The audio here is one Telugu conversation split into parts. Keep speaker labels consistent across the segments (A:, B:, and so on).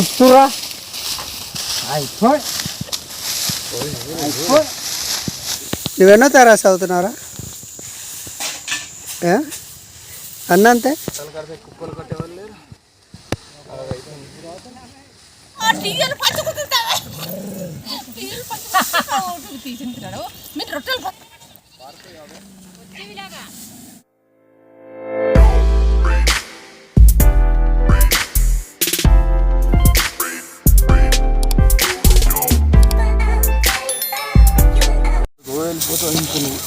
A: ఒట్టురా అయిపోయి
B: నువ్వెన్నో తరాసు అవుతున్నారా? అన్నంతే?
C: మీరు రొట్టెలు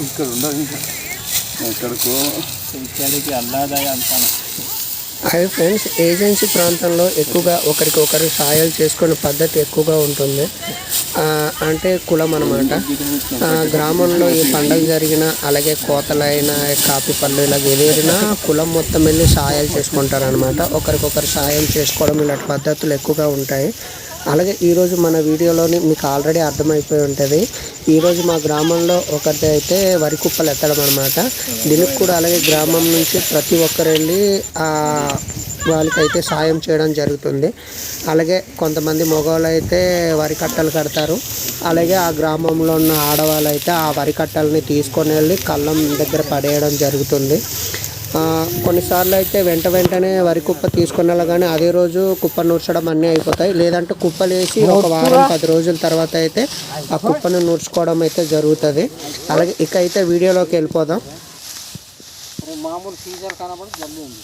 D: ఇక్కడ ఉండదు ఇంకా ఎక్కడికో ఇక్కడికి అల్లాదాయి అంటాను
B: హాయ్ ఫ్రెండ్స్ ఏజెన్సీ ప్రాంతంలో ఎక్కువగా ఒకరికి ఒకరు సాయాలు చేసుకునే పద్ధతి ఎక్కువగా ఉంటుంది. అంటే కులం అనమాట గ్రామంలో ఏ పండగ జరిగినా అలాగే కోతలైనా కాపీ పళ్ళు ఇలా ఏదైనా కులం మొత్తం వెళ్ళి సాయాలు చేసుకుంటారు అనమాట ఒకరికొకరు సాయం చేసుకోవడం ఇలాంటి పద్ధతులు ఎక్కువగా ఉంటాయి. అలాగే ఈరోజు మన వీడియోలోని మీకు ఆల్రెడీ అర్థమైపోయి ఉంటుంది. ఈరోజు మా గ్రామంలో ఒకటి అయితే వరి కుప్పలు ఎత్తడం అనమాట దీనికి కూడా అలాగే గ్రామం నుంచి ప్రతి ఒక్కరు వెళ్ళి వాళ్ళకైతే సాయం చేయడం జరుగుతుంది. అలాగే కొంతమంది మగవాళ్ళు అయితే వరి కట్టలు కడతారు. అలాగే ఆ గ్రామంలో ఉన్న ఆడవాళ్ళు అయితే ఆ వరి కట్టలని తీసుకొని వెళ్ళి కళ్ళం దగ్గర పడేయడం జరుగుతుంది. కొన్నిసార్లు అయితే వెంట వెంటనే వరి కుప్ప తీసుకుని వెళ్ళగానే అదే రోజు కుప్ప నూర్చడం అన్నీ అయిపోతాయి. లేదంటే కుప్పలు వేసి ఒక వారం పది రోజుల తర్వాత అయితే ఆ కుప్పను నూర్చుకోవడం అయితే జరుగుతుంది. అలాగే ఇక అయితే వీడియోలోకి వెళ్ళిపోదాం.
A: మామూలు సీజర్ కనబడి జల్లి ఉంది.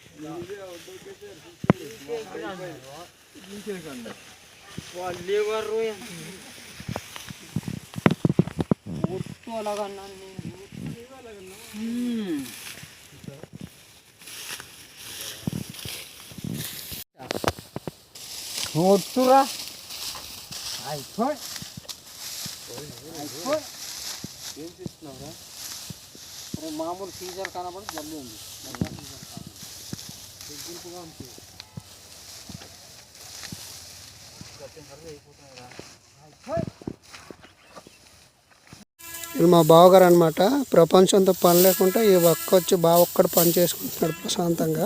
A: ఎవరు ఒట్టు అలాగన్నా ఒట్టురా అయిపోయి. అయిపోయి.
D: ఏం చేస్తున్నావురా?
A: మామూలు ఫీజర్ కనబడి జల్లి ఉంది.
B: ఇది మా బావగారు అనమాట ప్రపంచంతో పని లేకుండా ఈ ఒక్క వచ్చి బావ ఒక్కడ పని చేసుకుంటున్నాడు ప్రశాంతంగా.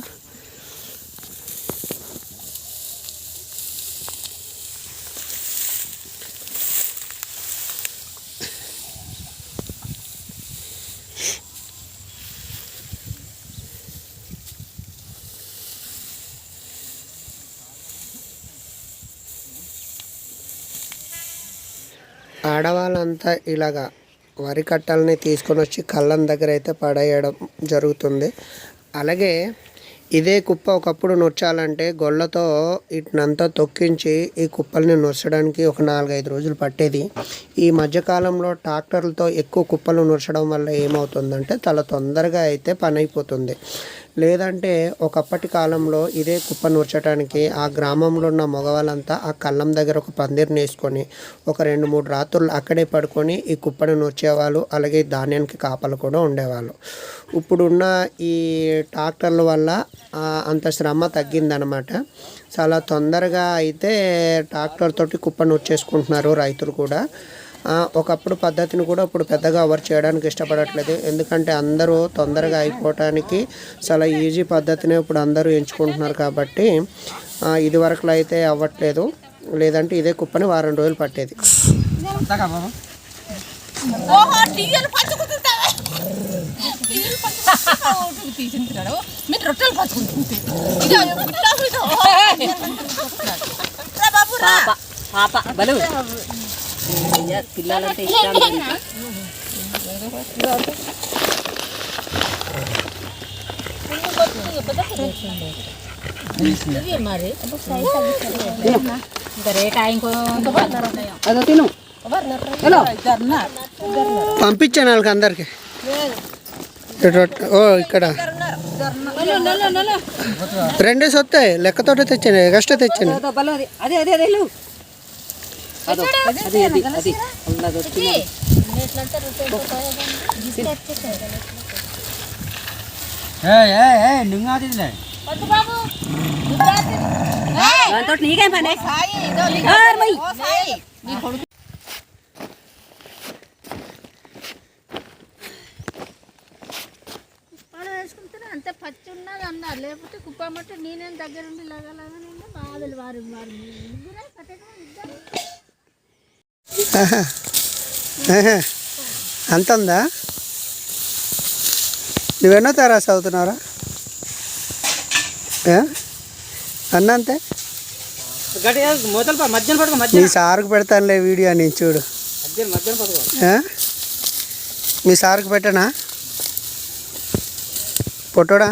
B: ఆడవాళ్ళంతా ఇలాగా వరి కట్టలని తీసుకొని వచ్చి కళ్ళం దగ్గర అయితే పడేయడం జరుగుతుంది. అలాగే ఇదే కుప్ప ఒకప్పుడు నొచ్చాలంటే గొల్లతో వీటినంతా తొక్కించి ఈ కుప్పల్ని నొచ్చడానికి ఒక నాలుగైదు రోజులు పట్టేది. ఈ మధ్యకాలంలో ట్రాక్టర్లతో ఎక్కువ కుప్పలు నొచ్చడం వల్ల ఏమవుతుందంటే చాలా తొందరగా అయితే పని అయిపోతుంది లేదంటే ఒకప్పటి కాలంలో ఇదే కుప్ప నూర్చడానికి ఆ గ్రామంలో ఉన్న మగవాళ్ళంతా ఆ కళ్ళం దగ్గర ఒక పందిరిని వేసుకొని ఒక రెండు మూడు రాత్రులు అక్కడే పడుకొని ఈ కుప్పను నూర్చేవాళ్ళు అలాగే ధాన్యానికి కాపలు కూడా ఉండేవాళ్ళు. ఇప్పుడున్న ఈ ట్రాక్టర్ల వల్ల అంత శ్రమ తగ్గిందనమాట చాలా తొందరగా అయితే ట్రాక్టర్ తోటి కుప్ప నూర్చేసుకుంటున్నారు రైతులు కూడా. ఒకప్పుడు పద్ధతిని కూడా ఇప్పుడు పెద్దగా ఎవరు చేయడానికి ఇష్టపడట్లేదు. ఎందుకంటే అందరూ తొందరగా అయిపోవటానికి చాలా ఈజీ పద్ధతిని ఇప్పుడు అందరూ ఎంచుకుంటున్నారు కాబట్టి ఆ, ఇది వరకులో అయితే అవ్వట్లేదు. లేదంటే ఇదే కుప్పని వారం రోజులు పట్టేది.
A: అంతగా బాబా
C: ఓహో టీయలు పంచుకుంటుంటావా. టీయలు పంచుకుంటావు తీసుకుంటున్నాడు మీరు రొట్టెలు పంచుకుంటుంటే ఇదో ఇదో ఇదో రా బాబు రా.
E: పాప బలు. పిల్లలంటే ఇష్టం. మరి ఇంకా రేట్ ఇంకో
B: అదో తిను. పంపించాను వాళ్ళకి అందరికి. ఓ ఇక్కడ. రెండే వస్తాయి లెక్కతోటి తెచ్చాను ఎగస్ట్రా తెచ్చాను.
E: అదే అదే అదో అది అది అది ఉన్నది వచ్చింది దాంతో నీకేం పని
C: సాయి ఇదో నీ-
E: ఆర్మై.
C: ఓ సాయి నీ కొడుకు
F: పాలు వేసుకుంటేనే అంతే పచ్చి ఉన్నది అన్నారు లేకపోతే కుప్పమంటే నేనేం దగ్గరుండి లగలగా నేను బాధలు వారి వారి ముగ్గురే
B: అంత ఉందా? నువ్వెన్నో తరాసు అవుతున్నారా? అన్న అంతే?
A: గట్టిగా మొదలు పా- మధ్యన పడుకో
B: నీ
A: మధ్యన
B: సార్కు పెడతానులే వీడియో నీ చూడు? మీ సార్కు పెట్టనా? పొట్టోడా?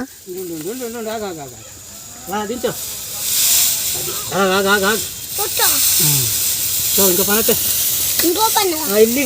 A: ఇంకో పని అయితే
F: ఇంకో పని
A: ఆ, ఇల్లు